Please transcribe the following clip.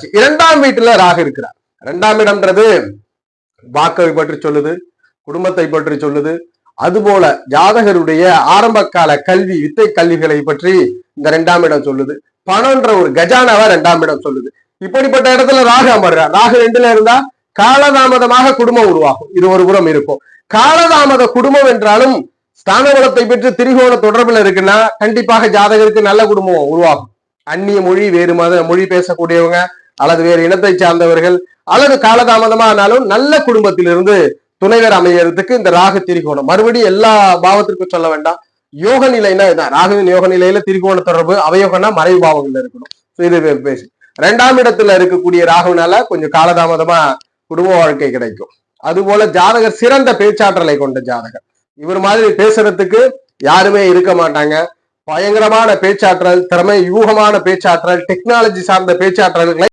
பார்த்தாச்சு இரண்டாம் வீட்டுல ராகு இருக்கிறார். இரண்டாம் இடம்ன்றது வாக்கை பற்றி சொல்லுது குடும்பத்தை பற்றி சொல்லுது. அதுபோல ஜாதகருடைய ஆரம்ப கால கல்வி வித்தை கல்விகளை பற்றி இந்த இரண்டாம் இடம் சொல்லுது. பணம்ன்ற ஒரு கஜானாவா இரண்டாம் இடம் சொல்லுது. இப்படிப்பட்ட இடத்துல ராகு அமர்றார். ராகு ரெண்டுல இருந்தா காலதாமதமாக குடும்பம் உருவாகும். இது ஒரு புறம் இருக்கும். காலதாமத குடும்பம் என்றாலும் ஸ்தான பலத்தை பெற்று திரிகோண தொடர்புல இருக்குன்னா கண்டிப்பாக ஜாதகருக்கு நல்ல குடும்பம் உருவாகும். அந்நிய மொழி வேறு மத மொழி பேசக்கூடியவங்க அல்லது வேறு இனத்தை சார்ந்தவர்கள் அல்லது காலதாமதமானாலும் நல்ல குடும்பத்திலிருந்து துணைவர் அமையறதுக்கு இந்த ராகு திரிகோணம். மறுபடியும் எல்லா பாவத்திற்கும் சொல்ல வேண்டாம். யோக நிலைனா இதான் ராகுவின் யோக நிலையில திரிகோண தொடர்பு அவயோகம்னா மறைவு பாவங்கள்ல இருக்கணும். இது பேசு. ரெண்டாம் இடத்துல இருக்கக்கூடிய ராகுனால கொஞ்சம் காலதாமதமா குடும்ப வாழ்க்கை கிடைக்கும். அதுபோல ஜாதகர் சிறந்த பேச்சாற்றலை கொண்ட ஜாதகர். இவர் மாதிரி பேசுறதுக்கு யாருமே இருக்க மாட்டாங்க. பயங்கரமான பேச்சாற்றல் திறமை யூகமான பேச்சாற்றல் டெக்னாலஜி சார்ந்த பேச்சாற்றல்களை